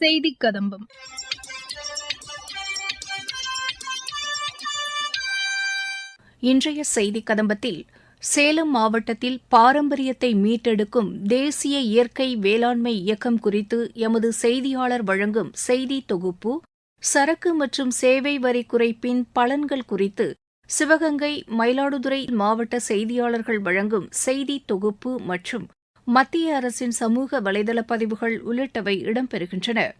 செய்தி கதம்பம். இன்றைய செய்தி கதம்பத்தில் சேலம் மாவட்டத்தில் பாரம்பரியத்தை மீட்டெடுக்கும் தேசிய இயற்கை வேளாண்மை இயக்கம் குறித்து எமது செய்தியாளர் வழங்கும் செய்தி தொகுப்பு சரக்கு மற்றும் சேவை வரி குறைப்பின் பலன்கள் குறித்து சிவகங்கை மயிலாடுதுறை மாவட்ட செய்தியாளர்கள் வழங்கும் செய்தி தொகுப்பு மற்றும் மத்திய அரசின் சமூக வலைதள பதிவுகள் உள்ளிட்டவை இடம்பெறுகின்றன.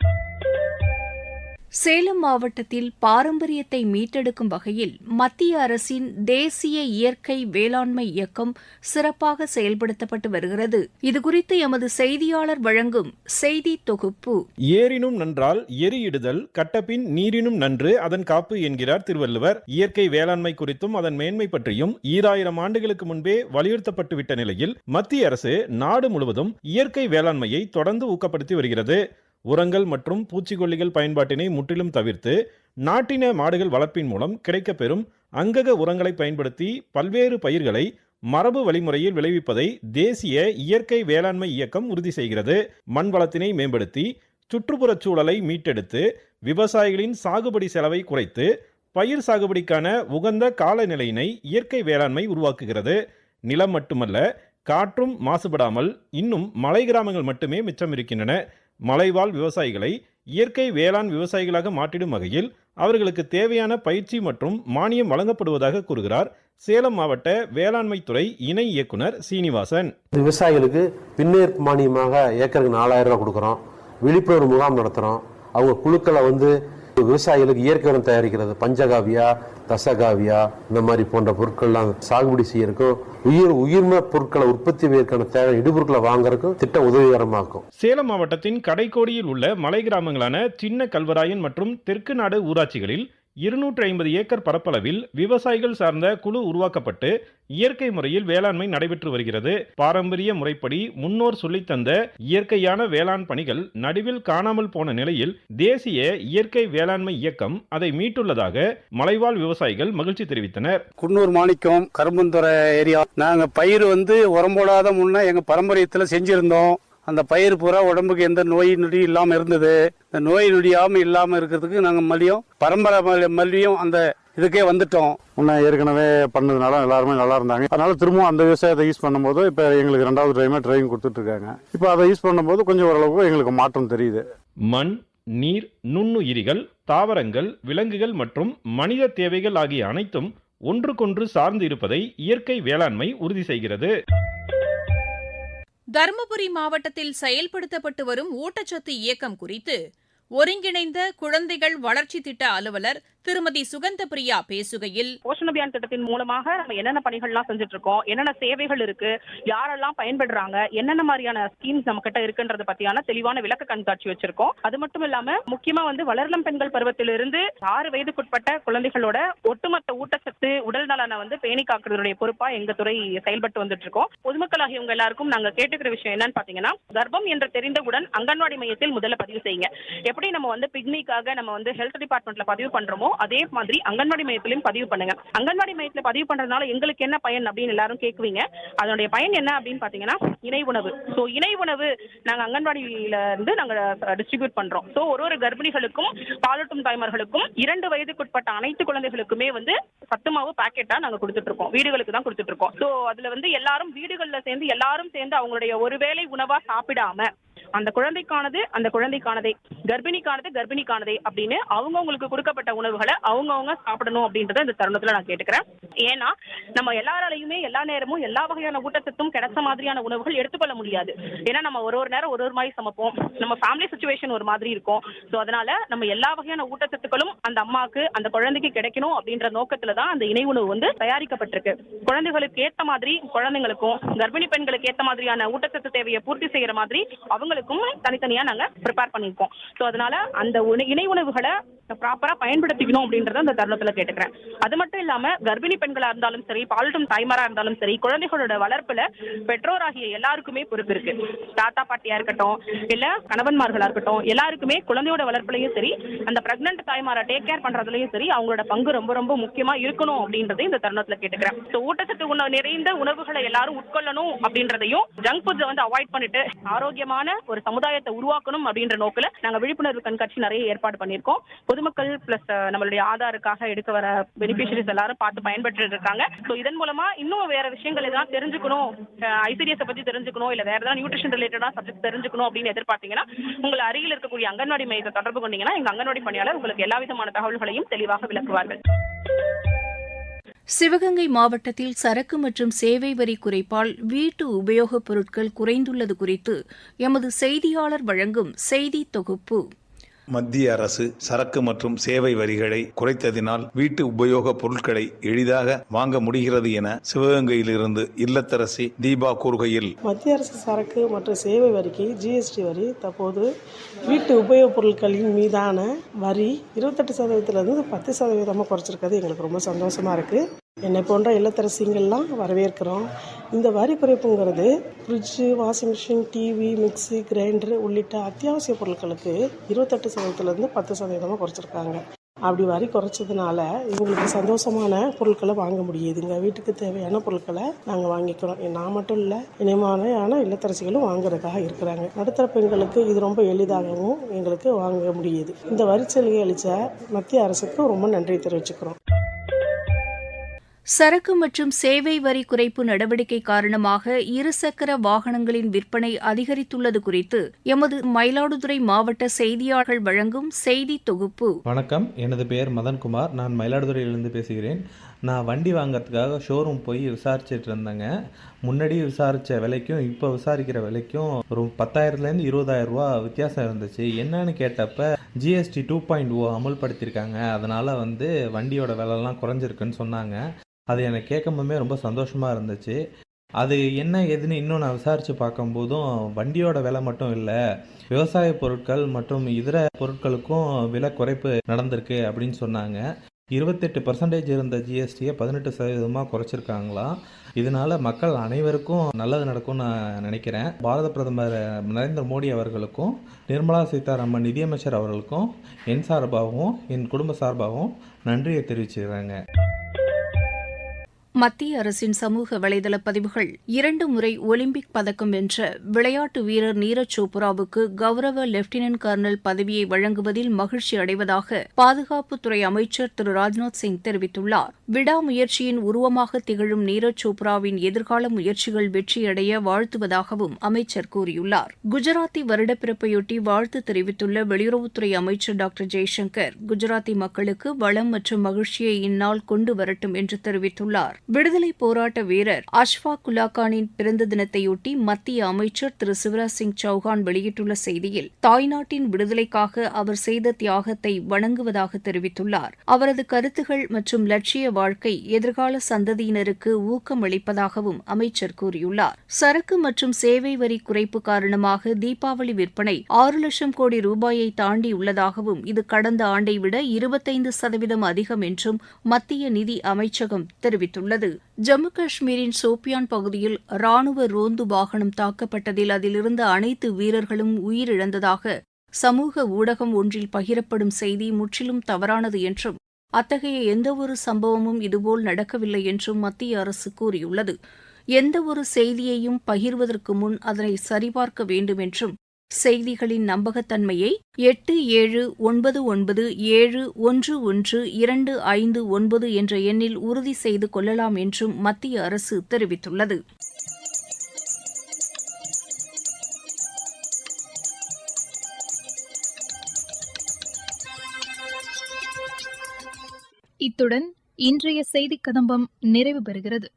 சேலம் மாவட்டத்தில் பாரம்பரியத்தை மீட்டெடுக்கும் வகையில் மத்திய அரசின் தேசிய இயற்கை வேளாண்மை இயக்கம் சிறப்பாக செயல்படுத்தப்பட்டு வருகிறது. இதுகுறித்து எமது செய்தியாளர் வழங்கும் செய்தி தொகுப்பு. ஏரினும் நன்றால் எரியிடுதல் கட்டப்பின் நீரினும் நன்று அதன் காப்பு என்கிறார் திருவள்ளுவர். இயற்கை வேளாண்மை குறித்தும் அதன் மேன்மை பற்றியும் ஈராயிரம் ஆண்டுகளுக்கு முன்பே வலியுறுத்தப்பட்டுவிட்ட நிலையில் மத்திய அரசு நாடு முழுவதும் இயற்கை வேளாண்மையை தொடர்ந்து ஊக்கப்படுத்தி வருகிறது. உரங்கள் மற்றும் பூச்சிக்கொல்லிகள் பயன்பாட்டினை முற்றிலும் தவிர்த்து நாட்டின மாடுகள் வளர்ப்பின் மூலம் கிடைக்கப்பெறும் அங்கக உரங்களை பயன்படுத்தி பல்வேறு பயிர்களை மரபு வழிமுறையில் விளைவிப்பதை தேசிய இயற்கை வேளாண்மை இயக்கம் உறுதி செய்கிறது. மண் வளத்தினை மேம்படுத்தி சுற்றுப்புறச் சூழலை மீட்டெடுத்து விவசாயிகளின் சாகுபடி செலவை குறைத்து பயிர் சாகுபடிக்கான உகந்த காலநிலையினை இயற்கை வேளாண்மை உருவாக்குகிறது. நிலம் மட்டுமல்ல காற்றும் மாசுபடாமல் இன்னும் மலை கிராமங்கள் மட்டுமே மிச்சம் இருக்கின்றன. மலைவாழ் விவசாயிகளை இயற்கை வேளாண் விவசாயிகளாக மாற்றிடும் வகையில் அவர்களுக்கு தேவையான பயிற்சி மற்றும் மானியம் வழங்கப்படுவதாக கூறுகிறார் சேலம் மாவட்ட வேளாண்மைத்துறை இணை இயக்குனர் சீனிவாசன். விவசாயிகளுக்கு பின்னேற் மானியமாக ஏக்கருக்கு நாலாயிரம் ரூபாய் கொடுக்குறோம். விழிப்புணர்வு முகாம் நடத்துகிறோம் அவங்க குழுக்களை வந்து விவசாயிகளுக்கு இயற்கை உரம் தயாரிக்கிறது. பஞ்சகாவியா தசகாவியா இந்த மாதிரி போன்ற பொருட்கள்லாம் சாகுபடி செய்யறதுக்கும் உயிர் உயிர்ம பொருட்களை உற்பத்தி செய்வதற்கான தேவை இடுபொருட்களை வாங்குறதுக்கும் திட்டம் உதவிகரமாக்கும். சேலம் மாவட்டத்தின் கடைக்கோடியில் உள்ள மலை கிராமங்களான சின்ன கல்வராயன் மற்றும் தெற்கு நாடு ஊராட்சிகளில் இருநூற்றி ஐம்பது ஏக்கர் பரப்பளவில் விவசாயிகள் சார்ந்த குழு உருவாக்கப்பட்டு இயற்கை முறையில் வேளாண்மை நடைபெற்று வருகிறது. பாரம்பரிய முறைப்படி முன்னோர் சொல்லித்தந்த இயற்கையான வேளாண் பணிகள் நடுவில் காணாமல் போன நிலையில் தேசிய இயற்கை வேளாண்மை இயக்கம் அதை மீட்டுள்ளதாக மலைவாழ் விவசாயிகள் மகிழ்ச்சி தெரிவித்தனர். குன்னூர் மாணிக்கம் கரும்புந்துறை ஏரியா. நாங்க பயிர் வந்து உரம் போடாத முன்ன எங்க பரம்பரியத்துல செஞ்சிருந்தோம். அந்த பயிர் பூரா உடம்புக்கு எந்த நோய் நொடி இல்லாம இருந்தது. இந்த நோய் நொடியாம இல்லாம இருக்கிறதுக்கு நாங்க மல்லியும் பரம்பரை மல்லி- மல்லியும் அந்த இதுக்கே வந்துட்டோம். முன்ன ஏற்கனவே பண்ணதுனால எல்லாருமே நல்லா இருந்தாங்க. அதனால திரும்பவும் அந்த விவசாயத்தை யூஸ் பண்ணும்போது இப்போ எங்களுக்கு ரெண்டாவது டைமே ட்ரைனிங் கொடுத்துட்டு இருக்காங்க இப்போ அதை யூஸ் பண்ணும்போது கொஞ்சம் ஓரளவுக்கு எங்களுக்கு மாற்றம் தெரியுது. மண் நீர் நுண்ணுயிரிகள் தாவரங்கள் விலங்குகள் மற்றும் மனித தேவைகள் ஆகிய அனைத்தும் ஒன்றுக்கொன்று சார்ந்து இருப்பதை இயற்கை வேளாண்மை உறுதி செய்கிறது. தருமபுரி மாவட்டத்தில் செயல்படுத்தப்பட்டு வரும் ஊட்டச்சத்து இயக்கம் குறித்து ஒருங்கிணைந்த குழந்தைகள் வளர்ச்சி திட்ட அலுவலர் திருமதி சுகந்த பிரியா பேசுகையில் போஷன் அபியான் திட்டத்தின் மூலமாக நம்ம என்னென்ன பணிகள்லாம் செஞ்சுட்டு இருக்கோம் என்னென்ன சேவைகள் இருக்கு யாரெல்லாம் பயன்படுறாங்க என்னென்ன மாதிரியான ஸ்கீம்ஸ் நம்ம கிட்ட இருக்குன்றத பத்தியான தெளிவான விளக்க கண்காட்சி வச்சிருக்கோம். அது மட்டும் இல்லாம முக்கியமா வந்து வளர்லம் பெண்கள் பருவத்திலிருந்து ஆறு வயதுக்குட்பட்ட குழந்தைகளோட ஒட்டுமொத்த ஊட்டச்சத்து உடல் நலனை வந்து பேணி காக்குறதுடைய பொறுப்பா எங்க துறை செயல்பட்டு வந்துட்டு இருக்கோம் பொதுமக்களாகிய எல்லாருக்கும் நாங்க கேட்டுக்கிற விஷயம் என்னன்னு பாத்தீங்கன்னா கர்ப்பம் என்று தெரிந்தவுடன் அங்கன்வாடி மையத்தில் முதல்ல பதிவு செய்யுங்க. எப்படி நம்ம வந்து பிக்னிக்காக நம்ம வந்து ஹெல்த் டிபார்ட்மெண்ட்ல பதிவு பண்றோமோ அதே மாதிரி அங்கன்வாடி மையத்திலையும் பதிவு பண்ணுங்க. அங்கன்வாடி மையத்தில் பதிவு பண்றதுனால எங்களுக்கு என்ன பயன் அப்படின்னு எல்லாரும் கேக்குவீங்க. அதனுடைய பயன் என்ன அப்படின்னு பாத்தீங்கன்னா இணை உணவு. ஸோ இணை உணவு நாங்க அங்கன்வாடியில இருந்து நாங்க டிஸ்ட்ரிபியூட் பண்றோம். ஸோ ஒரு ஒரு கர்ப்பிணிகளுக்கும் பாலூட்டும் தாய்மார்களுக்கும் இரண்டு வயதுக்குட்பட்ட அனைத்து குழந்தைகளுக்குமே வந்து சத்துமாவு பாக்கெட்டா நாங்க கொடுத்துட்டு இருக்கோம் வீடுகளுக்கு தான் கொடுத்துட்டு இருக்கோம் ஸோ அதுல வந்து எல்லாரும் வீடுகள்ல சேர்ந்து எல்லாரும் சேர்ந்து அவங்களுடைய ஒருவேளை உணவா சாப்பிடாம அந்த குழந்தைக்கானது அந்த குழந்தைக்கானதே கர்ப்பிணிக்கானது கர்ப்பிணிக்கானதே அப்படின்னு அவங்கவங்களுக்கு கொடுக்கப்பட்ட உணவுகளை அவங்கவுங்க சாப்பிடணும் அப்படின்றத இந்த தருணத்துல நான் கேட்டுக்கிறேன். ஏன்னா நம்ம எல்லாராலையுமே எல்லா நேரமும் எல்லா வகையான ஊட்டச்சத்தும் கிடைச்ச மாதிரியான உணவுகள் எடுத்துக்கொள்ள முடியாது. ஏன்னா நம்ம ஒரு ஒரு நேரம் ஒரு ஒரு மாதிரி சமைப்போம். நம்ம ஃபேமிலி சுச்சுவேஷன் ஒரு மாதிரி இருக்கும். ஸோ அதனால நம்ம எல்லா வகையான ஊட்டச்சத்துக்களும் அந்த அம்மாக்கு அந்த குழந்தைக்கு கிடைக்கணும் அப்படின்ற நோக்கத்துல தான் அந்த இணை உணவு வந்து தயாரிக்கப்பட்டிருக்கு. குழந்தைகளுக்கு ஏத்த மாதிரி குழந்தைங்களுக்கும் கர்ப்பிணி பெண்களுக்கு ஏத்த மாதிரியான ஊட்டச்சத்து தேவையை பூர்த்தி செய்யற மாதிரி அவங்களுக்கும் தனித்தனியா நாங்க ப்ரிப்பேர் பண்ணியிருக்கோம் ஸோ அதனால அந்த உண- இணை உணவுகளை ப்ராப்பரா பயன்படுத்திக்கணும் அப்படின்றத அந்த தருணத்துல கேட்டுக்கிறேன். அது மட்டும் இல்லாம கர்ப்பிணி பெண்களா இருந்தாலும் சரி பால்ட்டும் தாய்மாரா இருந்தாலும் சரி குழந்தைகளோட வளர்ப்புல பெற்றோராகிய எல்லாருக்குமே பொறுப்பு இருக்கு. தாத்தா பாட்டியா இருக்கட்டும் இல்ல கணவன்மார்களா இருக்கட்டும் எல்லாருக்குமே குழந்தையோட வளர்ப்புலயும் சரி அந்த பிரெக்னன்ட் தாய்மாரை டேக் கேர் பண்றதுலயும் சரி அவங்களோட பங்கு ரொம்ப ரொம்ப முக்கியமா இருக்கணும் அப்படின்றதை இந்த தருணத்துல கேட்டுக்கிறேன். ஊட்டச்சத்து உணவு நிறைந்த உணவுகளை எல்லாரும் உட்கொள்ளணும் அப்படின்றதையும் ஜங்க் ஃபுட்ஸை வந்து அவாய்ட் பண்ணிட்டு ஆரோக்கியமான ஒரு சமுதாயத்தை உருவாக்கணும் அப்படின்ற நோக்கில நாங்க விழிப்புணர்வு கண்காட்சி நிறைய ஏற்பாடு பண்ணியிருக்கோம். பொதுமக்கள் பிளஸ் நம்மளுடைய ஆதாருக்காக எடுக்க வர பெனிஃபிஷரிஸ் எல்லாரும் பார்த்து பெற்று இருக்காங்க ஸோ இதன் மூலமா இன்னும் வேற விஷயங்கள் எதாவது தெரிஞ்சுக்கணும். ஐசிடிஎஸ் பத்தி தெரிஞ்சுக்கணும் இல்ல வேற ஏதாவது நியூட்ரிஷன் ரிலேட்டடா சப்ஜெக்ட் தெரிஞ்சுக்கணும் அப்படின்னு எதிர்பார்த்தீங்கன்னா உங்களை அருகில் இருக்கக்கூடிய அங்கன்வாடி மையத்தை தொடர்பு கொண்டீங்கன்னா எங்க அங்கன்வாடி பணியாளர் உங்களுக்கு எல்லா விதமான தகவல்களையும் தெளிவாக விளக்குவார்கள். சிவகங்கை மாவட்டத்தில் சரக்கு மற்றும் சேவை வரி குறைப்பால் வீட்டு உபயோகப் பொருட்கள் குறைந்துள்ளது குறித்து எமது செய்தியாளர் வழங்கும் செய்தி தொகுப்பு. மத்திய அரசு சரக்கு மற்றும் சேவை வரிகளை குறைத்ததினால் வீட்டு உபயோக பொருட்களை எளிதாக வாங்க முடிகிறது என சிவகங்கையிலிருந்து இல்லத்தரசி தீபா கூறுகையில் மத்திய அரசு சரக்கு மற்றும் சேவை வரிக்கு ஜிஎஸ்டி வரி தற்போது வீட்டு உபயோகப் பொருட்களின் மீதான வரி இருபத்தெட்டு சதவீதத்திலிருந்து பத்து சதவீதமாக குறைச்சிருக்கிறது. எங்களுக்கு ரொம்ப சந்தோஷமா இருக்குது என்னை போன்ற இல்லத்தரசிங்கள்லாம் வரவேற்கிறோம். இந்த வரி குறைப்புங்கிறது fridge washing machine TV mixie grinder உள்ளிட்ட அத்தியாவசிய பொருட்களுக்கு இருபத்தெட்டு சதவீதத்துலேருந்து பத்து சதவீதமாக குறைச்சிருக்காங்க. அப்படி வரி குறைச்சதுனால எங்களுக்கு சந்தோஷமான பொருட்களை வாங்க முடியுதுங்க. வீட்டுக்கு தேவையான பொருட்களை நாங்கள் வாங்கிக்கிறோம். நான் மட்டும் இல்லை இனிமான இல்லத்தரசிகளும் வாங்குறதுக்காக இருக்கிறாங்க. நடுத்தர பெண்களுக்கு இது ரொம்ப எளிதாகவும் எங்களுக்கு வாங்க முடியுது. இந்த வரி சலுகை அளித்த மத்திய அரசுக்கு ரொம்ப நன்றி தெரிவிச்சுக்கிறோம். சரக்கு மற்றும் சேவை வரி குறைப்பு நடவடிக்கை காரணமாக இருசக்கர வாகனங்களின் விற்பனை அதிகரித்துள்ளது குறித்து எமது மயிலாடுதுறை மாவட்ட செய்தியாளர்கள் வழங்கும் செய்தி தொகுப்பு. வணக்கம். எனது பெயர் மதன்குமார். நான் மயிலாடுதுறையிலிருந்து பேசுகிறேன். நான் வண்டி வாங்குறதுக்காக ஷோரூம் போய் விசாரிச்சுட்டு இருந்தேங்க. முன்னாடி விசாரித்த விலைக்கும் இப்போ விசாரிக்கிற விலைக்கும் ஒரு பத்தாயிரத்துலேருந்து இருபதாயிரம் ரூபா வித்தியாசம் இருந்துச்சு. என்னன்னு கேட்டப்ப ஜிஎஸ்டி டூ பாயிண்ட் ஓ அமல்படுத்தியிருக்காங்க. அதனால் வந்து வண்டியோட விலைலாம் குறைஞ்சிருக்குன்னு சொன்னாங்க. அது எனக்கு கேட்கும்போதுமே ரொம்ப சந்தோஷமாக இருந்துச்சு. அது என்ன ஏதுன்னு இன்னும் நான் விசாரித்து பார்க்கும்போதும் வண்டியோட விலை மட்டும் இல்லை விவசாய பொருட்கள் மற்றும் இதர பொருட்களுக்கும் விலை குறைப்பு நடந்திருக்கு அப்படின்னு சொன்னாங்க. இருபத்தெட்டு பர்சன்டேஜ் இருந்த ஜிஎஸ்டியை பதினெட்டு சதவீதமாக குறைச்சிருக்காங்களாம் இதனால மக்கள் அனைவருக்கும் நல்லது நடக்கும்னு நான் நினைக்கிறேன். பாரத பிரதமர் நரேந்திர மோடி அவர்களுக்கும் நிர்மலா சீதாராமன் நிதியமைச்சர் அவர்களுக்கும் என் சார்பாகவும் என் குடும்ப சார்பாகவும் நன்றியை தெரிவிச்சுக்கிறேங்க. மத்திய அரசின் சமூக வலைதள பதிவுகள் இரண்டு முறை ஒலிம்பிக் பதக்கம் வென்ற விளையாட்டு வீரர் நீரஜ் சோப்ராவுக்கு கௌரவ லெப்டினன்ட் கர்னல் பதவியை வழங்குவதில் மகிழ்ச்சி அடைவதாக பாதுகாப்புத்துறை அமைச்சர் திரு ராஜ்நாத் சிங் தெரிவித்துள்ளார். விடாமுயற்சியின் உருவமாக திகழும் நீரஜ் சோப்ராவின் எதிர்கால முயற்சிகள் வெற்றியடைய வாழ்த்துவதாகவும் அமைச்சர் கூறியுள்ளார். குஜராத்தி வருடப்பிறப்பையொட்டி வாழ்த்து தெரிவித்துள்ள வெளியுறவுத்துறை அமைச்சர் டாக்டர் ஜெய்சங்கர் குஜராத்தி மக்களுக்கு வளம் மற்றும் மகிழ்ச்சியை இந்நாள் கொண்டு வரட்டும் என்று தெரிவித்துள்ளார். விடுதலை போராட்ட வீரர் அஷ்ஃபாக் குலாகானின் பிறந்த தினத்தையொட்டி மத்திய அமைச்சர் திரு சிவராஜ் சிங் சௌஹான் வெளியிட்டுள்ள செய்தியில் தாய்நாட்டின் விடுதலைக்காக அவர் செய்த தியாகத்தை வணங்குவதாக தெரிவித்துள்ளார். அவரது கருத்துகள் மற்றும் லட்சிய வாழ்க்கை எதிர்கால சந்ததியினருக்கு ஊக்கம் அளிப்பதாகவும் அமைச்சர் கூறியுள்ளார். சரக்கு மற்றும் சேவை வரி குறைப்பு காரணமாக தீபாவளி விற்பனை ஆறு லட்சம் கோடி ரூபாயை தாண்டி உள்ளதாகவும் இது கடந்த ஆண்டை விட இருபத்தைந்து சதவீதம் அதிகம் என்றும் மத்திய நிதி அமைச்சகம் தெரிவித்துள்ளது. ஜம்மு காஷ்மீரின் சோபியான் பகுதியில் ராணுவ ரோந்து வாகனம் தாக்கப்பட்டதில் அதிலிருந்த அனைத்து வீரர்களும் உயிரிழந்ததாக சமூக ஊடகம் ஒன்றில் பகிரப்படும் செய்தி முற்றிலும் தவறானது என்றும் அத்தகைய எந்தவொரு சம்பவமும் இதுபோல் நடக்கவில்லை என்றும் மத்திய அரசு கூறியுள்ளது. எந்தவொரு செய்தியையும் பகிர்வதற்கு முன் அதனை சரிபார்க்க வேண்டும் என்றும் செய்திகளின் நம்பகத்தன்மையை எட்டு ஏழு ஒன்பது ஒன்பது ஏழு ஒன்று ஒன்று இரண்டு ஐந்து ஒன்பது என்ற எண்ணில் உறுதி செய்து கொள்ளலாம் என்றும் மத்திய அரசு தெரிவித்துள்ளது. இத்துடன் இன்றைய செய்திக் கதம்பம் நிறைவு பெறுகிறது.